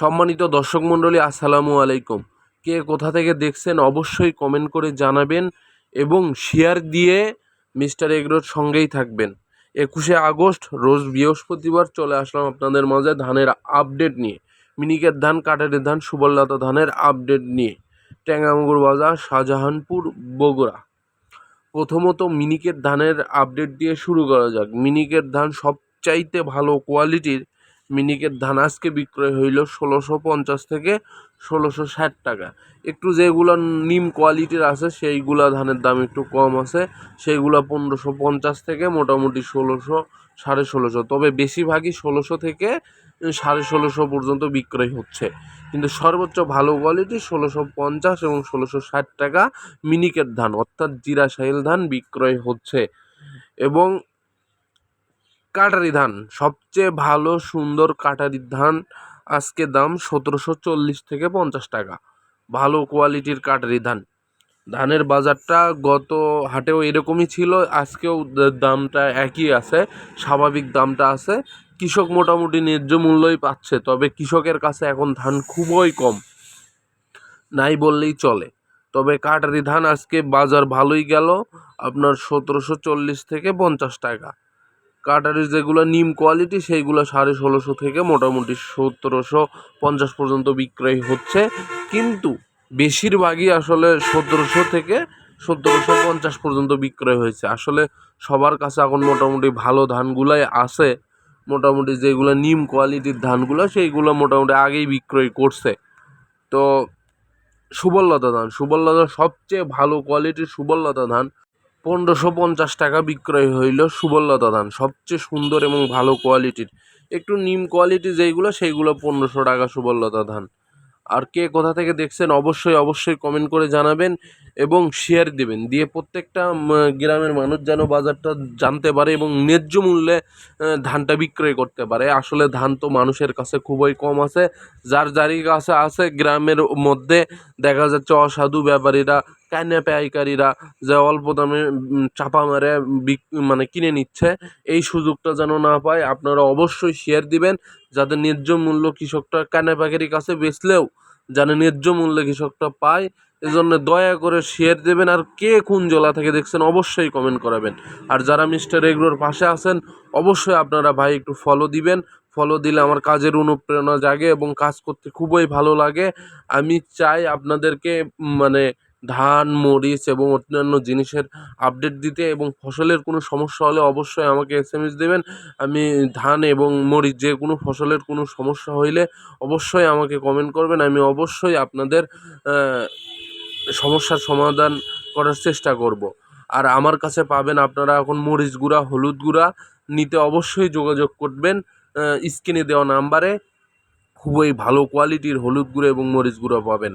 সম্মানিত দর্শক মণ্ডলী, আসসালামু আলাইকুম। কে কোথা থেকে দেখছেন অবশ্যই কমেন্ট করে জানাবেন এবং শেয়ার দিয়ে মিস্টার এগরোর সঙ্গেই থাকবেন। একুশে আগস্ট, রোজ বৃহস্পতিবার চলে আসলাম আপনাদের মাঝে ধানের আপডেট নিয়ে। মিনিকের ধান কাটারের ধান সুবললতা ধানের আপডেট নিয়ে। ট্যাঙ্গামুগুর বাজার, শাহজাহানপুর, বগুড়া। প্রথমত মিনিকের ধানের আপডেট দিয়ে শুরু করা যাক। মিনিকের ধান সবচাইতে ভালো কোয়ালিটির মিনিকের ধান আজকে বিক্রয় হইল ষোলোশো পঞ্চাশ থেকে ষোলোশো ষাট টাকা। একটু যেগুলো নিম কোয়ালিটির আছে, সেইগুলা ধানের দাম একটু কম আছে। সেইগুলো পনেরোশো পঞ্চাশ থেকে মোটামুটি ষোলোশো সাড়ে ষোলোশো। তবে বেশিরভাগই ষোলোশো থেকে সাড়ে ষোলোশো পর্যন্ত বিক্রয় হচ্ছে। কিন্তু সর্বোচ্চ ভালো কোয়ালিটি ষোলোশো পঞ্চাশ এবং ষোলোশো ষাট টাকা মিনিকেট ধান, অর্থাৎ জিরা সাহিল ধান বিক্রয় হচ্ছে। এবং কাটারি ধান সবচেয়ে ভালো সুন্দর কাটারি ধান আজকে দাম সতেরোশো চল্লিশ থেকে পঞ্চাশ টাকা। ভালো কোয়ালিটির কাটারি ধান ধানের বাজারটা গত হাটেও এরকমই ছিল, আজকেও দামটা একই আছে, স্বাভাবিক দামটা আছে। কৃষক মোটামুটি ন্যায্য মূল্যই পাচ্ছে, তবে কৃষকের কাছে এখন ধান খুবই কম। নাই বললেই চলে। তবে কাটারি ধান আজকে বাজার ভালোই গেল, আপনার সতেরোশো চল্লিশ থেকে পঞ্চাশ টাকা। কাটারির যেগুলো নিম কোয়ালিটি সেইগুলো সাড়ে ষোলোশো থেকে মোটামুটি সতেরোশো পঞ্চাশ পর্যন্ত বিক্রয় হচ্ছে। কিন্তু বেশিরভাগই আসলে সতেরোশো থেকে সতেরোশো পঞ্চাশ পর্যন্ত বিক্রয় হয়েছে। আসলে সবার কাছে এখন মোটামুটি ভালো ধানগুলাই আছে। মোটামুটি যেগুলো নিম কোয়ালিটির ধানগুলো, সেইগুলো মোটামুটি আগেই বিক্রয় করছে। তো সুবললতা ধান, সুবললতা সবচেয়ে ভালো কোয়ালিটির সুবললতা ধান পনেরোশো পঞ্চাশ টাকা বিক্রয় হইল সুবললতা ধান। সবচেয়ে সুন্দর এবং ভালো কোয়ালিটির একটু নিম কোয়ালিটি যেইগুলো, সেইগুলো পনেরোশো টাকা সুবললতা ধান। আর কে কোথা থেকে দেখছেন, অবশ্যই অবশ্যই কমেন্ট করে জানাবেন এবং শেয়ার দিবেন। দিয়ে প্রত্যেকটা গ্রামের মানুষ যেন বাজারটা জানতে পারে এবং ন্যায্য মূল্যে ধানটা বিক্রয় করতে পারে। আসলে ধান তো মানুষের কাছে খুবই কম আছে। যার, যারই কাছে আছে, গ্রামের মধ্যে দেখা যাচ্ছে অসাধু ব্যাপারীরা কান্না পাইকারীরা যে অল্প দামে চাপা মারে বিক- মানে কিনে নিচ্ছে, এই সুযোগটা যেন না পায়, আপনারা অবশ্যই শেয়ার দিবেন, যাতে ন্যায্য মূল্য কৃষকটা কান্না পাইকারির কাছে বেচলেও যেন ন্যায্য মূল্যে কৃষকটা পায়। এজন্য দয়া করে শেয়ার দেবেন, আর কে কোন জেলা থেকে দেখছেন অবশ্যই কমেন্ট করাবেন। আর যারা মিস্টার এগরোর পাশে আছেন, অবশ্যই আপনারা ভাই একটু ফলো দিবেন। ফলো দিলে আমার কাজের অনুপ্রেরণা জাগে এবং কাজ করতে খুবই ভালো লাগে। আমি চাই আপনাদেরকে মানে ধান, মরিচ এবং অন্যান্য জিনিসের আপডেট দিতে এবং ফসলের কোনো সমস্যা হলে অবশ্যই আমাকে এস এম এস দেবেন। আমি ধান এবং মরিচ যে কোনো ফসলের কোনো সমস্যা হইলে অবশ্যই আমাকে কমেন্ট করবেন। আমি অবশ্যই আপনাদের সমস্যার সমাধান করার চেষ্টা করব। আর আমার কাছে পাবেন আপনারা এখন মরিচ গুঁড়া, হলুদ গুঁড়া। নিতে অবশ্যই যোগাযোগ করবেন স্ক্রিনে দেওয়া নাম্বারে খুবই ভালো কোয়ালিটির হলুদ গুঁড়ো এবং মরিচ গুঁড়ো পাবেন।